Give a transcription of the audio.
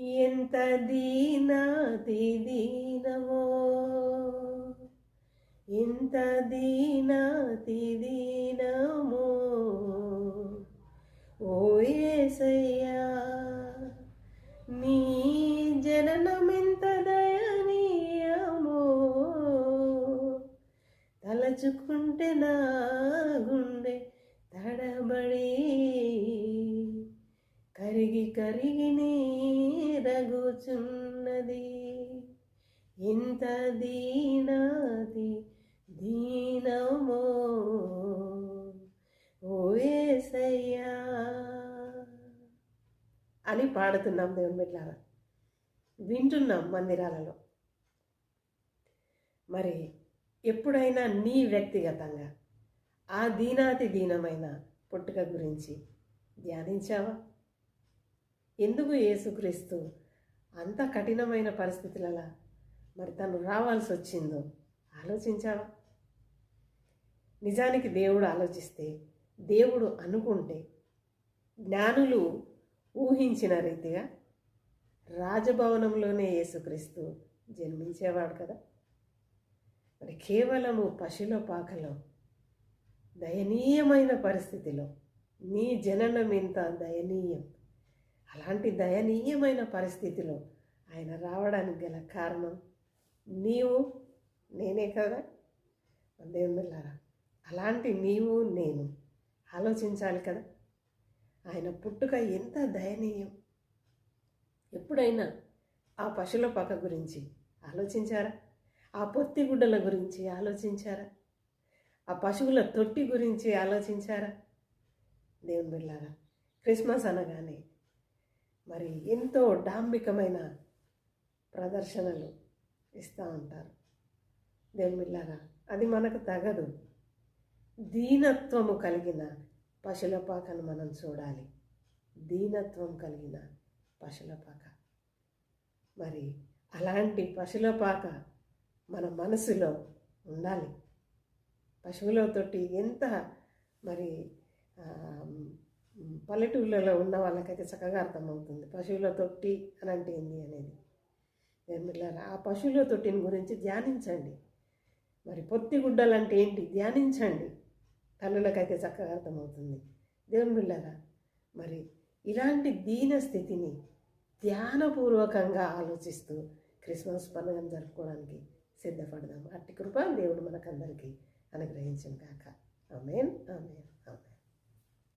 ఎంత దీనాతి దీనమో ఎంత దీనాతి దీనమో ఓ ఏసయ్యా నీ జననమెంత దయనీయమో. తలచుకుంటే నా గుండె తడబడి కరిగి కరిగి చూచున్నది. ఇంత దీనాది దీనమో ఓ అని పాడుతున్నాం దేవుని బిడ్డారా వింటున్నాం మందిరాలలో. మరి ఎప్పుడైనా నీ వ్యక్తిగతంగా ఆ దీనాతి దీనమైన పుట్టుక గురించి ధ్యానించావా? ఎందుకు యేసుక్రీస్తు అంత కఠినమైన పరిస్థితులలో మరి తను రావాల్సి వచ్చిందో ఆలోచించావా? నిజానికి దేవుడు ఆలోచిస్తే దేవుడు అనుకుంటే జ్ఞానులు ఊహించిన రీతిగా రాజభవనంలోనే యేసుక్రీస్తు జన్మించేవాడు కదా. మరి కేవలము పశుల పాకలో దయనీయమైన పరిస్థితిలో నీ జననం ఇంత దయనీయం. అలాంటి దయనీయమైన పరిస్థితిలో ఆయన రావడానికి గల కారణం నీవు నేనే కదా? దేవుని బిళ్ళారా అలాంటి నీవు నేను ఆలోచించాలి కదా? ఆయన పుట్టుక ఎంత దయనీయం. ఎప్పుడైనా ఆ పశువుల పక్క గురించి ఆలోచించారా? ఆ పొత్తి గుడ్డల గురించి ఆలోచించారా? ఆ పశువుల తొట్టి గురించి ఆలోచించారా? దేవుని బిళ్ళారా క్రిస్మస్ అనగానే మరి ఎంతో డాంబికమైన ప్రదర్శనలు ఇస్తూ ఉంటారు. దేవుని అది మనకు తగదు. దీనత్వము కలిగిన పశుల పాకను మనం చూడాలి. దీనత్వం కలిగిన పశుల పాక. మరి అలాంటి పశుల పాక మన మనసులో ఉండాలి. పశువులతోటి ఎంత మరి పల్లెటూళ్ళలో ఉన్న వాళ్ళకైతే చక్కగా అర్థమవుతుంది. పశువుల తొట్టి అని అంటే ఏంది అనేది. నేను ఆ పశువుల తొట్టిని గురించి ధ్యానించండి. మరి పొత్తి గుడ్డలు అంటే ఏంటి? ధ్యానించండి. తల్లులకైతే చక్కగా అర్థమవుతుంది. దేవుని బిళ్ళారా మరి ఇలాంటి దీన స్థితిని ధ్యానపూర్వకంగా ఆలోచిస్తూ క్రిస్మస్ పండుగను జరుపుకోవడానికి సిద్ధపడదాం. అట్టి కృప దేవుడు మనకందరికీ అనుగ్రహించిన కాక ఆమెన్ ఆమెన్.